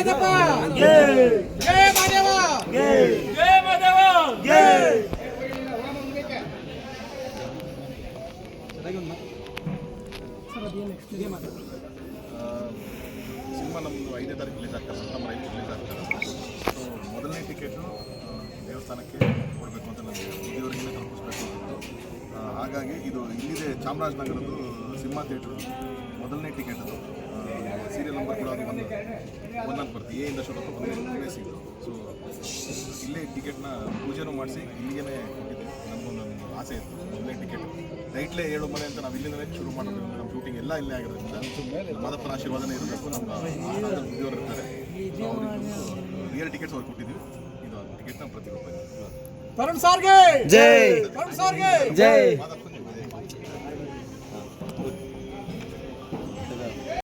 ಮಾದಪ್ಪ ಜೈ. ಜಯ ಮಾದೇವ. ಜೈ. ಜಯ ಮಾದೇವ. ಜೈ. ಸಿನಿಮಾ ನಮ್ಮದು ಐದನೇ ತಾರೀಕು ರಿಲೀಸ್ ಆಗ್ತದೆ ಸೆಪ್ಟೆಂಬರ್ ಐದು ರಿಲೀಸ್ ಆಗ್ತದೆ ಸೊ ಮೊದಲನೇ ಟಿಕೆಟು ದೇವಸ್ಥಾನಕ್ಕೆ ಕೊಡಬೇಕು ಅಂತ ನನಗೆ ಇಲ್ಲಿವರೆಗಿನ ತಲುಪಿಸ್ಬೇಕು ಅಂತಿತ್ತು ಹಾಗಾಗಿ ಇದು ಇಲ್ಲಿದೆ ಚಾಮರಾಜನಗರದ್ದು ಸಿನಿಮಾ ಥಿಯೇಟ್ರು. ಮೊದಲನೇ ಟಿಕೆಟ್ ಅದು. ಸೀರಿಯಲ್ ನಂಬರ್ ಕೂಡ ಒಂದೊಂದು ಬರ್ತೀವಿ ಏ ಇಂದ ಶುರು ಒಂದೇ ಒಂದೇ ಸೀಟು ಸೊ ಇಲ್ಲೇ ಟಿಕೆಟ್ನ ಪೂಜೆನೂ ಮಾಡಿಸಿ ಇಲ್ಲಿಗೆ ಕೊಟ್ಟಿದ್ದೆ. ನನಗೊಂದೊಂದು ಆಸೆ ಇತ್ತು. ಒಂದೇ ಟಿಕೆಟ್ ನೈಟ್ಲೇ ಏಳು ಮನೆ ಅಂತ ನಾವು ಇಲ್ಲಿಂದಲೇ ಶುರು ಮಾಡೋದು ನಮ್ಮ ಶೂಟಿಂಗ್ ಎಲ್ಲ ಇಲ್ಲೇ ಆಗಿರೋದ್ರಿಂದ ಮಾದಪ್ಪನ ಆಶೀರ್ವಾದನೇ ಇರಬೇಕು ನಮ್ಮ ಬುದ್ಧಿಯವರು ಇರ್ತಾರೆ. ರಿಯಲ್ ಟಿಕೆಟ್ಸ್ ಅವ್ರು ಕೊಟ್ಟಿದ್ದೀವಿ ಇದು ಟಿಕೆಟ್ನ ಪ್ರತಿ ತರುಣ್ ಸಾರ್ಗೆ! ಜೈ! ತರುಣ್ ಸಾರ್ಗೆ! ಜೈ!